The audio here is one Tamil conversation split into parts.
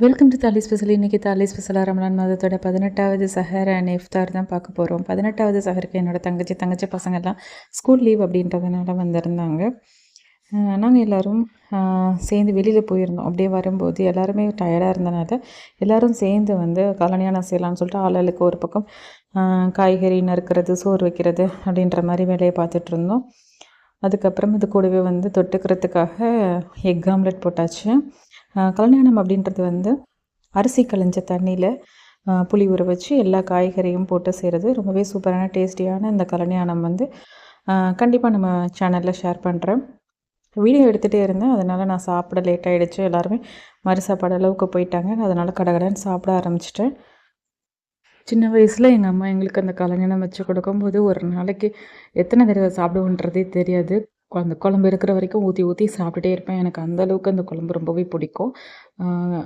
வெல்கம் டு தாலி ஸ்பெஷல் இன்றைக்கி தாலி ஸ்பெஷலாக ரமலான் மாதத்தோட பதினெட்டாவது சஹர் அண்ட் இஃப்தார் தான் பார்க்க போகிறோம் பதினெட்டாவது சஹருக்கு என்னோட தங்கச்சி தங்கச்சி பசங்கள்லாம் ஸ்கூல் லீவ் அப்படின்றதுனால வந்திருந்தாங்க. நாங்கள் எல்லோரும் சேர்ந்து வெளியில் போயிருந்தோம். அப்படியே வரும்போது எல்லாருமே டயர்டாக இருந்தனால எல்லோரும் சேர்ந்து வந்து கல்யாணம் செய்யலாம்னு சொல்லிட்டு ஆளுக்கு ஒரு பக்கம் காய்கறி நறுக்கிறது சோறு வைக்கிறது அப்படின்ற மாதிரி வேலையை பார்த்துட்டு இருந்தோம். அதுக்கப்புறம் இது கூடவே வந்து தொட்டுக்கிறதுக்காக எக் ஆம்லெட் போட்டாச்சு. கல்யாணம் அப்படின்றது வந்து அரிசி களைஞ்ச தண்ணியில் புளி ஊற வச்சு எல்லா காய்கறியும் போட்டு செய்கிறது ரொம்பவே சூப்பரான டேஸ்டியான இந்த கல்யாணம் வந்து. கண்டிப்பாக நம்ம சேனலில் ஷேர் பண்ணுறேன் வீடியோ எடுத்துகிட்டே இருந்தேன். அதனால் நான் சாப்பிட லேட் ஆகிடுச்சு எல்லாருமே மறு சாப்பாடு அளவுக்கு போயிட்டாங்க. அதனால் கடகடன்னு சாப்பிட ஆரம்பிச்சிட்டேன். சின்ன வயசில் எங்கள் அம்மா எங்களுக்கு அந்த கல்யாணம் வச்சு கொடுக்கும்போது ஒரு நாளைக்கு எத்தனை தடவை சாப்பிடுவோன்றதே தெரியாது. அந்த குழம்பு இருக்கிற வரைக்கும் ஊற்றி ஊற்றி சாப்பிட்டுட்டே இருப்பேன். எனக்கு அந்த அளவுக்கு அந்த குழம்பு ரொம்பவே பிடிக்கும்.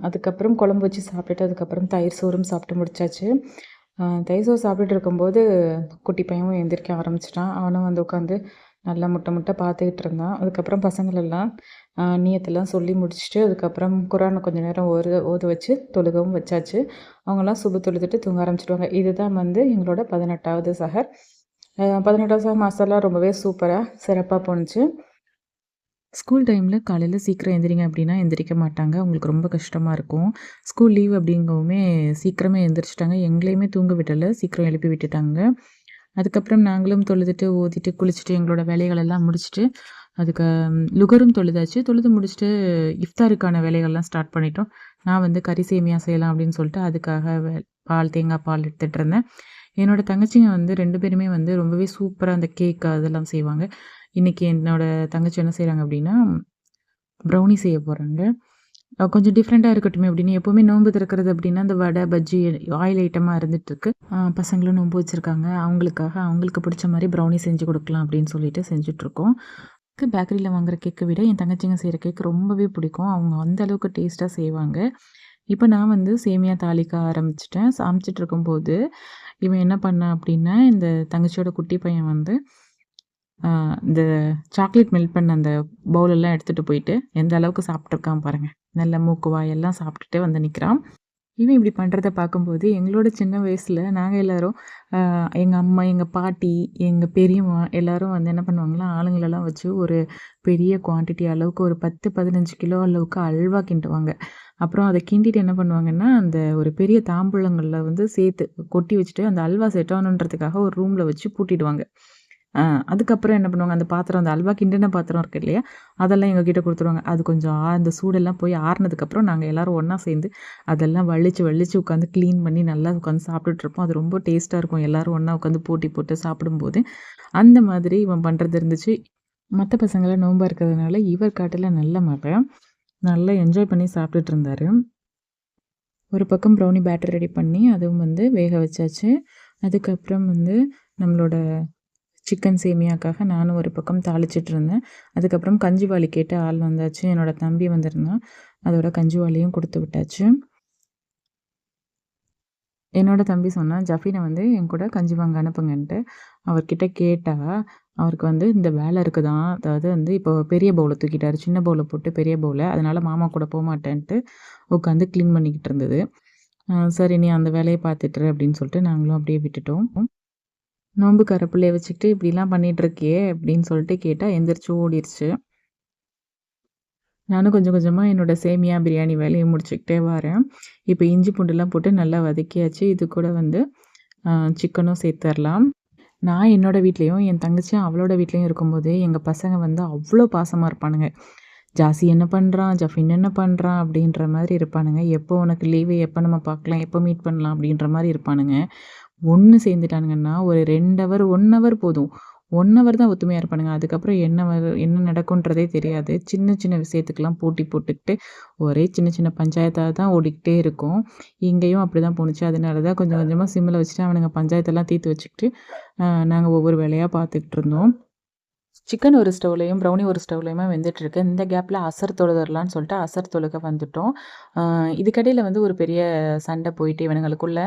அதுக்கப்புறம் குழம்பு வச்சு சாப்பிட்டுட்டு அதுக்கப்புறம் தயிர் சோறும் சாப்பிட்டு முடிச்சாச்சு. தயிர் சோறு சாப்பிட்டுட்டு இருக்கும்போது குட்டி பையனும் எந்திரிக்க ஆரம்பிச்சிட்டான். அவனும் வந்து உட்காந்து நல்லா முட்டை முட்டை பார்த்துக்கிட்டு இருந்தான். அதுக்கப்புறம் பசங்களெல்லாம் நீயத்தெல்லாம் சொல்லி முடிச்சுட்டு அதுக்கப்புறம் குரானை கொஞ்சம் நேரம் ஓது ஓத வச்சு தொழுகவும் வச்சாச்சு. அவங்களாம் சுப தொழுதுட்டு தூங்க ஆரம்பிச்சிடுவாங்க. இதுதான் வந்து எங்களோட பதினெட்டாவது சஹர். பதினெட்டாவது மாதம்லாம் ரொம்பவே சூப்பராக சிறப்பாக போணுச்சு. ஸ்கூல் டைமில் காலையில் சீக்கிரம் எந்திரிங்க அப்படின்னா எந்திரிக்க மாட்டாங்க. அவங்களுக்கு ரொம்ப கஷ்டமாக இருக்கும். ஸ்கூல் லீவ் அப்படிங்கவுமே சீக்கிரமே எந்திரிச்சிட்டாங்க. எங்களையுமே தூங்க விட்டலை சீக்கிரம் எழுப்பி விட்டுட்டாங்க. அதுக்கப்புறம் நாங்களும் தொழுதுட்டு ஓதிட்டு குளிச்சுட்டு எங்களோட வேலைகளெல்லாம் முடிச்சுட்டு அதுக்கு லுகரும் தொழுதாச்சு. தொழுது முடிச்சுட்டு இஃப்தாருக்கான வேலைகள்லாம் ஸ்டார்ட் பண்ணிட்டோம். நான் வந்து கறி சேமியா செய்யலாம் அப்படின்னு சொல்லிட்டு அதுக்காக பால் தேங்காய் பால் எடுத்துகிட்டு இருந்தேன். என்னோட தங்கச்சிங்க வந்து ரெண்டு பேருமே வந்து ரொம்பவே சூப்பராக அந்த கேக் அதெல்லாம் செய்வாங்க. இன்றைக்கி என்னோட தங்கச்சி என்ன செய்கிறாங்க அப்படின்னா ப்ரௌனி செய்ய போகிறாங்க கொஞ்சம் டிஃப்ரெண்ட்டாக இருக்கட்டும் அப்படின்னு எப்போவுமே நோன்பு திறக்கிறது அப்படின்னா அந்த வடை பஜ்ஜி ஆயில் ஐட்டமாக இருந்துகிட்ருக்கு பசங்களும் நோன்பு வச்சுருக்காங்க. அவங்களுக்காக அவங்களுக்கு பிடிச்ச மாதிரி ப்ரௌனி செஞ்சு கொடுக்கலாம் அப்படின்னு சொல்லிட்டு செஞ்சுட்ருக்கோம் பேக்கரியில் வாங்குற கேக்கை விட என் தங்கச்சிங்க செய்கிற கேக் ரொம்பவே பிடிக்கும். அவங்க அந்த அளவுக்கு டேஸ்ட்டாக செய்வாங்க. இப்போ நான் வந்து சேமியா தாளிக்க ஆரம்பிச்சிட்டேன். சமைச்சிட்டு இருக்கும்போது இவன் என்ன பண்ணான் அப்படின்னா இந்த தங்கச்சியோட குட்டி பையன் வந்து இந்த சாக்லேட் மெல்ட் பண்ண அந்த பவுலெல்லாம் எடுத்துகிட்டு போயிட்டு எந்த அளவுக்கு சாப்பிட்ருக்கான் பாருங்கள் நல்ல மூக்கு வாயெல்லாம் சாப்பிட்டுட்டு வந்து நிற்கிறான் இவன் இப்படி பண்ணுறத பார்க்கும்போது எங்களோட சின்ன வயசில் நாங்கள் எல்லோரும் எங்கள் அம்மா எங்கள் பாட்டி எங்கள் பெரியம்மா எல்லோரும் வந்து என்ன பண்ணுவாங்களா ஆளுங்களெல்லாம் வச்சு ஒரு பெரிய குவான்டிட்டி அளவுக்கு ஒரு பத்து பதினஞ்சு கிலோ அளவுக்கு அல்வா கிண்டுவாங்க. அப்புறம் அதை கிண்டிட்டு என்ன பண்ணுவாங்கன்னா அந்த ஒரு பெரிய தாம்பூலங்களில் வந்து சேர்த்து கொட்டி வச்சுட்டு அந்த அல்வா செட் ஆகணுன்றதுக்காக ஒரு ரூமில் வச்சு பூட்டிடுவாங்க. அதுக்கப்புறம் என்ன பண்ணுவாங்க அந்த பாத்திரம் அந்த அல்வா கிண்டின பாத்திரம் இருக்குது இல்லையா அதெல்லாம் எங்ககிட்ட கொடுத்துருவாங்க. அது கொஞ்சம் அந்த சூடெல்லாம் போய் ஆறுனதுக்கப்புறம் நாங்கள் எல்லோரும் ஒன்றா சேர்ந்து அதெல்லாம் வலிச்சு வலிச்சு உட்காந்து க்ளீன் பண்ணி நல்லா உட்காந்து சாப்பிட்டுட்ருப்போம் அது ரொம்ப டேஸ்ட்டாக இருக்கும். எல்லோரும் ஒன்றா உட்காந்து போட்டி போட்டு சாப்பிடும்போது. அந்த மாதிரி இவன் பண்ணுறது இருந்துச்சு. மற்ற பசங்களாம் நோம்பாக இருக்கிறதுனால இவர் காட்டில் நல்ல மழை. நல்லா என்ஜாய் பண்ணி சாப்பிட்டுட்டு இருந்தார் ஒரு பக்கம் ப்ரௌனி பேட்டர் ரெடி பண்ணி அதுவும் வந்து வேக வச்சாச்சு. அதுக்கப்புறம் வந்து நம்மளோட சிக்கன் சேமியாக்காக நானும் ஒரு பக்கம் தாளிச்சிட்டு இருந்தேன் அதுக்கப்புறம் கஞ்சிவாளி கேட்டு ஆள் வந்தாச்சு என்னோடய தம்பி வந்திருந்தான். அதோட கஞ்சிவாளியும் கொடுத்து விட்டாச்சு. என்னோட தம்பி சொன்னால் ஜஃபீனை வந்து என் கூட கஞ்சி வாங்க அனுப்புங்கன்ட்டு. அவர்கிட்ட கேட்டால் அவருக்கு வந்து இந்த வேலை இருக்குதான் அதாவது வந்து இப்போ பெரிய பவுலை தூக்கிட்டார். சின்ன பவுலை போட்டு பெரிய பவுலை அதனால் மாமா கூட போக மாட்டேன்ட்டு உட்காந்து க்ளீன் பண்ணிக்கிட்டு இருந்தது. சரி நீ அந்த வேலையை பார்த்துட்டுரு அப்படின்னு சொல்லிட்டு நாங்களும் அப்படியே விட்டுட்டோம். நோன்பு கரப்பிள்ளைய வச்சுக்கிட்டு இப்படிலாம் பண்ணிகிட்ருக்கியே அப்படின்னு சொல்லிட்டு கேட்டால் எந்திரிச்சு ஓடிடுச்சு நானும் கொஞ்சம் கொஞ்சமாக என்னோடய சேமியா பிரியாணி வேலையை முடிச்சுக்கிட்டே வரேன். இப்போ இஞ்சி பூண்டுலாம் போட்டு நல்லா வதக்கியாச்சு. இது கூட வந்து சிக்கனும் சேர்த்துடலாம் நான் என்னோடய வீட்லேயும் என் தங்கச்சியும் அவளோட வீட்லேயும் இருக்கும்போது எங்கள் பசங்க வந்து அவ்வளோ பாசமாக இருப்பானுங்க. ஜாசி என்ன பண்ணுறான் ஜஃபின் என்ன பண்ணுறான் அப்படின்ற மாதிரி இருப்பானுங்க. எப்போ உனக்கு லீவு எப்போ நம்ம பார்க்கலாம்? எப்போ மீட் பண்ணலாம்? அப்படின்ற மாதிரி இருப்பானுங்க. ஒன்று சேர்ந்துட்டானுங்கன்னா ஒரு ரெண்டு ஹவர் ஒன் ஹவர் போதும். ஒன் ஹவர் தான் ஒத்துமையாக இருப்பானுங்க. அதுக்கப்புறம் என்ன என்ன நடக்குன்றதே தெரியாது. சின்ன சின்ன விஷயத்துக்கெலாம் போட்டி போட்டுக்கிட்டு ஒரே சின்ன சின்ன பஞ்சாயத்தாக தான் ஓடிக்கிட்டே இருக்கும். இங்கேயும் அப்படி தான் போணுச்சு. அதனால தான் கொஞ்சம் கொஞ்சமாக சிம்மில் வச்சுட்டு அவனுங்க பஞ்சாயத்தெல்லாம் தீர்த்து வச்சுக்கிட்டு நாங்கள் ஒவ்வொரு வேலையாக பார்த்துக்கிட்டு இருந்தோம். சிக்கன் ஒரு ஸ்டவ்லையும் ப்ரௌனி ஒரு ஸ்டவ்லையுமே வெந்துட்டுருக்கு. இந்த கேப்பில் அசர் தொழுதரலான்னு சொல்லிட்டு அசர் தொழுக வந்துட்டோம். இதுக்கடையில் வந்து ஒரு பெரிய சண்டை போயிட்டு இவனுங்களுக்குள்ள.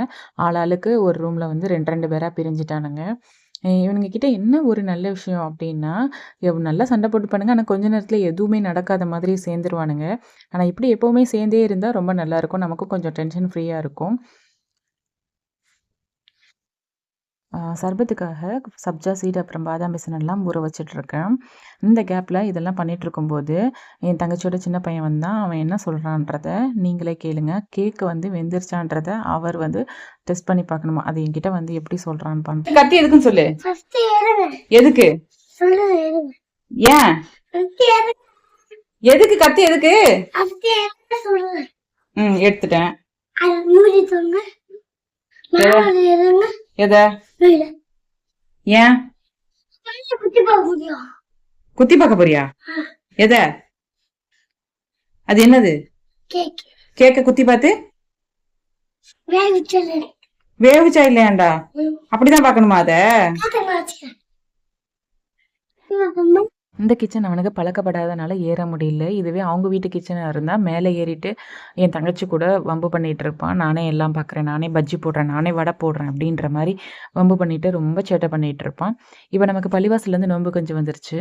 ஆளாளுக்கு ஒரு ரூமில் வந்து ரெண்டு ரெண்டு பேராக பிரிஞ்சிட்டானுங்க. இவனுங்க கிட்ட என்ன ஒரு நல்ல விஷயம் அப்படின்னா நல்லா சண்டை போட்டுப்பானுங்க. ஆனால் கொஞ்ச நேரத்தில் எதுவுமே நடக்காத மாதிரி சேர்ந்துருவானுங்க. ஆனால் இப்படி எப்போவுமே சேர்ந்தே இருந்தால் ரொம்ப நல்லாயிருக்கும் நமக்கும் கொஞ்சம் டென்ஷன் ஃப்ரீயாக இருக்கும். சர்பத்துக்காக சப்ஜா சீடு அப்புறம் பாதாம் பிசனெல்லாம் ஊற வச்சிட்ருக்கேன் இந்த கேப்பில் இதெல்லாம் பண்ணிகிட்ருக்கும்போது என் தங்கச்சியோட சின்ன பையன் வந்தான் அவன் என்ன சொல்கிறான்றத நீங்களே கேளுங்க. கேக்கு வந்து வெந்துருச்சான்றத அவர் வந்து டெஸ்ட் பண்ணி பார்க்கணுமா? அது என்கிட்ட வந்து எப்படி சொல்கிறான்னு பண்ண கத்தி எதுக்குன்னு சொல்லு. எதுக்கு? ஏன்? எதுக்கு கத்தி எதுக்கு? ம் எடுத்துட்டேன். எத? ஏன்? குத்தி பார்க்க போறியா? எத? அது என்னது? கேக்க. குத்தி பார்த்து? வேவிச்சா இல்லையாண்டா? அப்படிதான் பார்க்கணுமா அத? இந்த கிச்சன் அவனுக்கு பழக்கப்படாதனால ஏற முடியல. இதுவே அவங்க வீட்டு கிச்சனாக இருந்தால் மேலே ஏறிட்டு என் தங்கச்சி கூட வம்பு பண்ணிகிட்டு இருப்பான். நானே எல்லாம் பார்க்குறேன் நானே பஜ்ஜி போடுறேன். நானே வடை போடுறேன் அப்படின்ற மாதிரி வம்பு பண்ணிட்டு ரொம்ப சேட்டை பண்ணிகிட்டு இருப்பான். இப்போ நமக்கு பள்ளிவாசலேருந்து நோன்பு கொஞ்சம் வந்துருச்சு.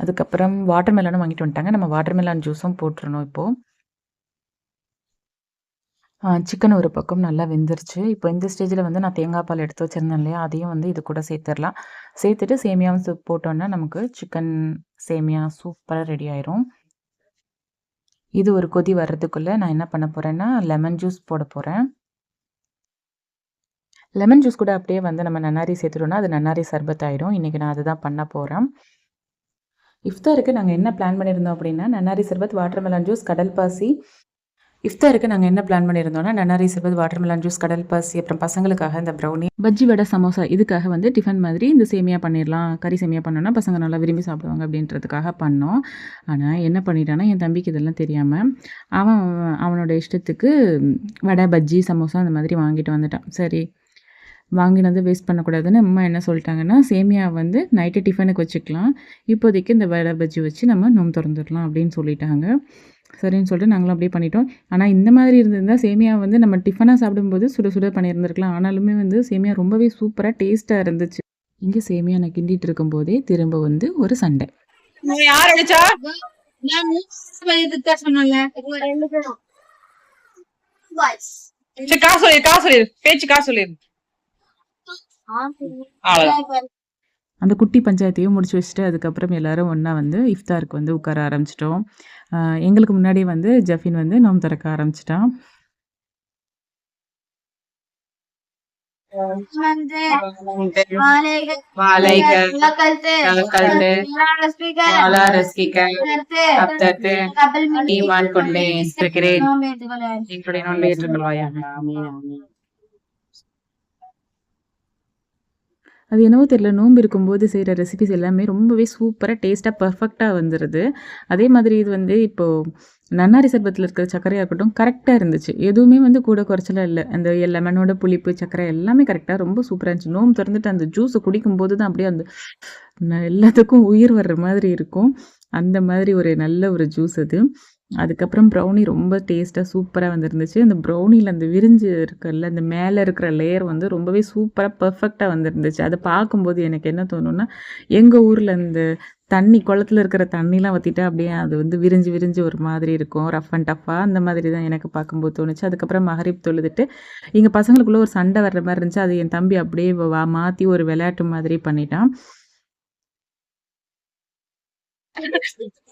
அதுக்கப்புறம் வாட்டர் மெலனும் வாங்கிட்டு வந்துட்டாங்க. நம்ம வாட்டர் ஜூஸும் போட்டுருணும் இப்போது சிக்கன் ஒரு பக்கம் நல்லா வெந்துருச்சு. இப்போ இந்த ஸ்டேஜில் வந்து நான் தேங்காய் பால் எடுத்து வச்சுருந்தேன் இல்லையா? அதையும் வந்து இது கூட சேர்த்துடலாம். சேர்த்துட்டு சேமியாவும் சூப் போட்டோன்னா நமக்கு சிக்கன் சேமியா சூப்பராக ரெடி ஆயிரும். இது ஒரு கொதி வர்றதுக்குள்ளே நான் என்ன பண்ண போகிறேன்னா லெமன் ஜூஸ் போட போகிறேன் லெமன் ஜூஸ் கூட அப்படியே வந்து நம்ம நன்னாரி சேர்த்துட்டோம்னா அது நன்னாரி சர்பத் ஆகிடும் இன்றைக்கி நான் அதுதான் பண்ண போகிறேன் இஃப்தாருக்கு நாங்கள் என்ன பிளான் பண்ணியிருந்தோம் அப்படின்னா நன்னாரி சர்பத் வாட்டர் மெலன் ஜூஸ் கடல் பாசி இஃப்தாருக்கு நாங்கள் என்ன பிளான் பண்ணியிருந்தோம்னா நன்னாரி சிறுபது வாட்டர்மெலன் ஜூஸ் கடல் பசி அப்புறம் பசங்களுக்காக இந்த ப்ரௌனி பஜ்ஜி வடை சமோசா இதுக்காக வந்து டிஃபன் மாதிரி இந்த சேமியா பண்ணிடலாம் கறி சேமியா பண்ணோன்னா பசங்க நல்லா விரும்பி சாப்பிடுவாங்க அப்படின்றதுக்காக பண்ணோம். ஆனால் என்ன பண்ணிட்டான்னா என் தம்பிக்கு இதெல்லாம் தெரியாமல் அவன் அவனோட இஷ்டத்துக்கு வடை பஜ்ஜி சமோசா அந்த மாதிரி வாங்கிட்டு வந்துட்டான். சரி வாங்கினது வேஸ்ட் பண்ணக்கூடாதுன்னு அம்மா என்ன சொல்லிட்டாங்கன்னா சேமியா வந்து நைட்டு டிஃபனுக்கு வச்சுக்கலாம். இப்போதைக்கு இந்த வடை பஜ்ஜி வச்சு நம்ம நோம் திறந்துடலாம் அப்படின்னு சொல்லிட்டாங்க. சரின்னு சொல்லிட்டு நாங்களும் அப்படியே பண்ணிட்டோம். ஆனால் இந்த மாதிரி இருந்திருந்தால் சேமியா வந்து நம்ம டிஃபனாக சாப்பிடும்போது சுட சுட பண்ணியிருந்துருக்கலாம். ஆனாலுமே வந்து சேமியா ரொம்பவே சூப்பராக டேஸ்ட்டாக இருந்துச்சு. இங்கே சேமியா நான் கிண்டிட்டு இருக்கும்போதே திரும்ப வந்து ஒரு சண்டை. யார் அடிச்சா? காசு காசு பேச்சு காசு அந்த குட்டி பஞ்சாயத்தையும் முடிச்சு வச்சுட்டு அதுக்கப்புறம் எல்லாரும் ஒன்றா வந்து இஃப்தாருக்கு வந்து உட்கார ஆரம்பிச்சிட்டோம். எங்களுக்கு முன்னாடி வந்து ஜஃபின் வந்து நோம் திறக்க ஆரம்பிச்சிட்டான். அது என்னவோ தெரியல நோன்பு இருக்கும்போது செய்கிற ரெசிபிஸ் எல்லாமே ரொம்பவே சூப்பராக டேஸ்ட்டாக பர்ஃபெக்டாக வந்துடுது அதே மாதிரி இது வந்து இப்போது நன்னாரி சர்பத்தில் இருக்கிற சர்க்கரையாக இருக்கட்டும் கரெக்டாக இருந்துச்சு. எதுவுமே வந்து கூட குறைச்சலாம் இல்லை. அந்த லெமனோட புளிப்பு சர்க்கரை எல்லாமே கரெக்டாக ரொம்ப சூப்பராக இருந்துச்சு. நோம்பு திறந்துட்டு அந்த ஜூஸை குடிக்கும்போது தான் அப்படியே அந்த எல்லாத்துக்கும் உயிர் வர்ற மாதிரி இருக்கும். அந்த மாதிரி ஒரு நல்ல ஒரு ஜூஸ் அது. அதுக்கப்புறம் ப்ரௌனி ரொம்ப டேஸ்ட்டாக சூப்பராக வந்துருந்துச்சு. அந்த ப்ரௌனியில் அந்த விரிஞ்சு இருக்குல்ல அந்த மேலே இருக்கிற லேயர் வந்து ரொம்பவே சூப்பராக பர்ஃபெக்டாக வந்துருந்துச்சு. அதை பார்க்கும்போது எனக்கு என்ன தோணுன்னா எங்கள் ஊரில் அந்த தண்ணி குளத்துல இருக்கிற தண்ணிலாம் வற்றிட்டா அப்படியே அது வந்து விரிஞ்சு விரிஞ்சு ஒரு மாதிரி இருக்கும். ரஃப் அண்ட் டஃப்பாக அந்த மாதிரி தான் எனக்கு பார்க்கும்போது தோணுச்சு. அதுக்கப்புறம் மகரிப் தொழுதுட்டு எங்கள் பசங்களுக்குள்ளே ஒரு சண்டை வர்ற மாதிரி இருந்துச்சு. அது என் தம்பி அப்படியே வா மாற்றி ஒரு விளையாட்டு மாதிரி பண்ணிட்டான்.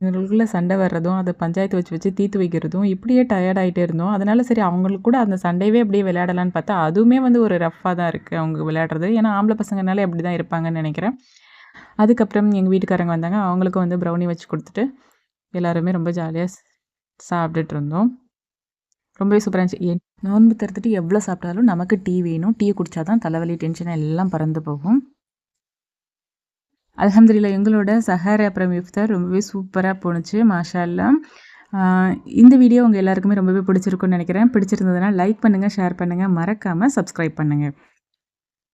எங்களுக்குள்ள சண்டை வர்றதும் அதை பஞ்சாயத்து வச்சு வச்சு தீர்த்து வைக்கிறதும் இப்படியே டயர்ட் ஆகிட்டே இருந்தோம். அதனால சரி அவங்களுக்கு கூட அந்த சண்டையவே அப்படியே விளையாடலான்னு பார்த்தா அதுவுமே வந்து ஒரு ரஃப்பாக தான் இருக்குது அவங்க விளையாடுறது. ஏன்னா ஆம்பளை பசங்கனாலே அப்படி தான் இருப்பாங்கன்னு நினைக்கிறேன். அதுக்கப்புறம் எங்கள் வீட்டுக்காரங்க வந்தாங்க. அவங்களுக்கும் வந்து ப்ரௌனி வச்சு கொடுத்துட்டு எல்லாருமே ரொம்ப ஜாலியாக சாப்பிட்டுட்டு இருந்தோம். ரொம்பவே சூப்பராக இருந்துச்சு. ஏன் நோன்பு திறந்துட்டு எவ்வளோ சாப்பிட்டாலும் நமக்கு டீ வேணும். டீ குடித்தா தான் தலைவலி டென்ஷன் எல்லாம் பறந்து போகும். அலமதுல்லா எங்களோட சஹார் அப்புறம் இஃப்தார் ரொம்பவே சூப்பராக போணுச்சு மாஷா இந்த வீடியோ உங்கள் எல்லாருக்குமே ரொம்பவே பிடிச்சிருக்கும்னு நினைக்கிறேன். பிடிச்சிருந்ததுன்னா லைக் பண்ணுங்கள் ஷேர் பண்ணுங்கள் மறக்காமல் சப்ஸ்கிரைப் பண்ணுங்கள்